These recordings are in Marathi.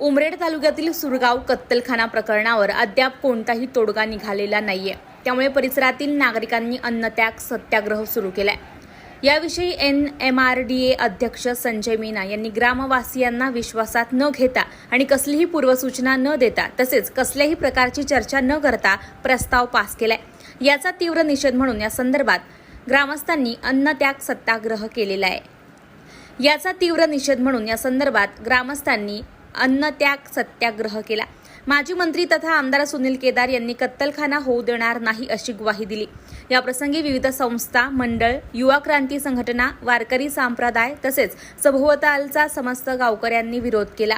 उमरेड तालुक्यातील सुरगाव कत्तलखाना प्रकरणावर अद्याप कोणताही तोडगा निघालेला नाहीये. त्यामुळे परिसरातील नागरिकांनी अन्नत्याग सत्याग्रह सुरू केलाय. याविषयी N M R D A अध्यक्ष संजय मीना यांनी ग्रामवासियांना विश्वासात न घेता आणि कसलीही पूर्वसूचना न देता तसेच कसल्याही प्रकारची चर्चा न करता प्रस्ताव पास केलाय. याचा तीव्र निषेध म्हणून या संदर्भात ग्रामस्थांनी अन्नत्याग सत्याग्रह केलेला आहे. याचा तीव्र निषेध म्हणून या संदर्भात ग्रामस्थांनी अन्नत्याग सत्याग्रह केला. माजी मंत्री तथा आमदार सुनील केदार यांनी कत्तलखाना होऊ देणार नाही अशी ग्वाही दिली. याप्रसंगी विविध संस्था मंडळ युवा क्रांती संघटना वारकरी संप्रदाय तसेच सभोवतालचा समस्त गावकऱ्यांनी विरोध केला.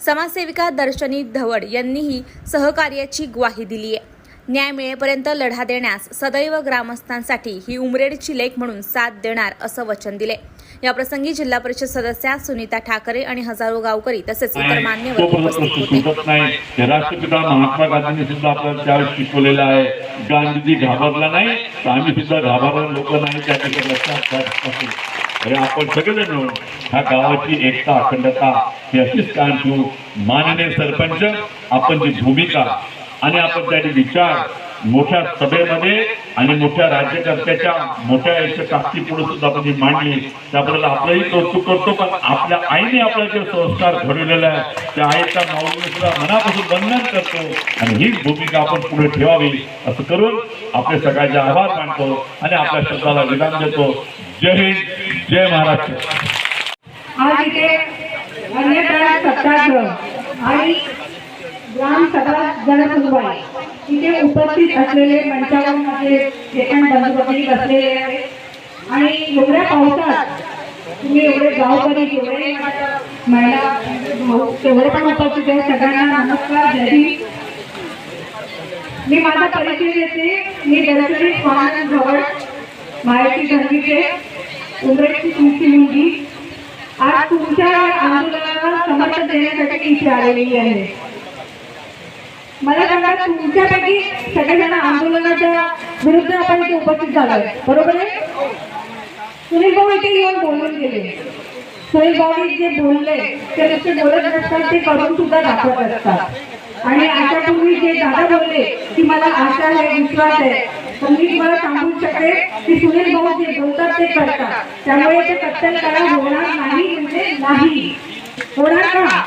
समाजसेविका दर्शनी धवड यांनीही सहकार्याची ग्वाही दिली आहे न्याय मिळेपर्यंत लढा देण्यास सदैव ग्रामस्थांसाठी ही उमरेडची लेख म्हणून साथ देणार असं वचन दिले. या प्रसंगी जिल्हा परिषद सदस्या सुनीता ठाकरे आणि हजारो गावकरी तसेच इतर मान्यवर उपस्थित होते. राष्ट्रपिता महात्मा गांधींनी सुद्धा आपल्याला त्यावेळेस शिकवलेलं आहे. गांधीजी घाबरला नाही तर आम्ही सुद्धा घाबरला लोक नाही त्या ठिकाणी लक्षात. अरे आपण सगळेजण मिळून ह्या गावाची एकता अखंडता ही अशीच कायम ठेवू माननीय सरपंच आपण जी भूमिका आणि आपण त्याचे विचार मोठ्या सभेमध्ये आणि मोठ्या राज्यकर्त्याच्या मोठ्या याच्यापुढे सुद्धा आपण मांडली. त्याबद्दल आपलंही कौतुक करतो पण आपल्या आईने आपला जे संस्कार घडवलेला आहे त्या आईच्या माऊलीने सुद्धा मनापासून वंदन करतो आणि हीच भूमिका आपण पुढे ठेवावी असं करून आपले सगळ्यांचे आभार मानतो आणि आपल्या शब्दाला विराम देतो. जय हिंद जय महाराष्ट्र. आज इथे सत्याग्रह आणि ग्राम सभा आहे. तिथे उपस्थित असलेले मंचावर माझे जे पण बंधू बसलेले आहेत. आणि एवढ्या पावसात तुम्ही एवढे गावकरी एवढे महिला तेवढे पण उपस्थित आहे सगळ्यांना नमस्कार जय मी माझा परिचय देते. मी दर्शनी स्वामी जवळ माहिती धर्मीचे उमरेची तुमची मुलगी. आज तुमच्या आंदोलनाला समर्थन देण्यासाठी इथे आलेली आहे. मला सांगा तुमच्यापैकी सगळेजण आंदोलनाच्या विरुद्ध आपण इथे उपस्थित झालो बरोबर आहे? सुनील भाऊ इथे येऊन बोलून गेले. सुनील भाऊ जे बोलले ते नुसते बोलत नसतात ते करून सुद्धा दाखवत असतात. आणि आशापूर्वी जे दादा बोलले की मला आशा आहे विश्वास आहे तर मी तुम्हाला सांगू शकते की सुनील भाऊ जे बोलतात ते करतात. त्यामुळे ते कत्तल करा होणार नाही म्हणजे नाही. होणार का?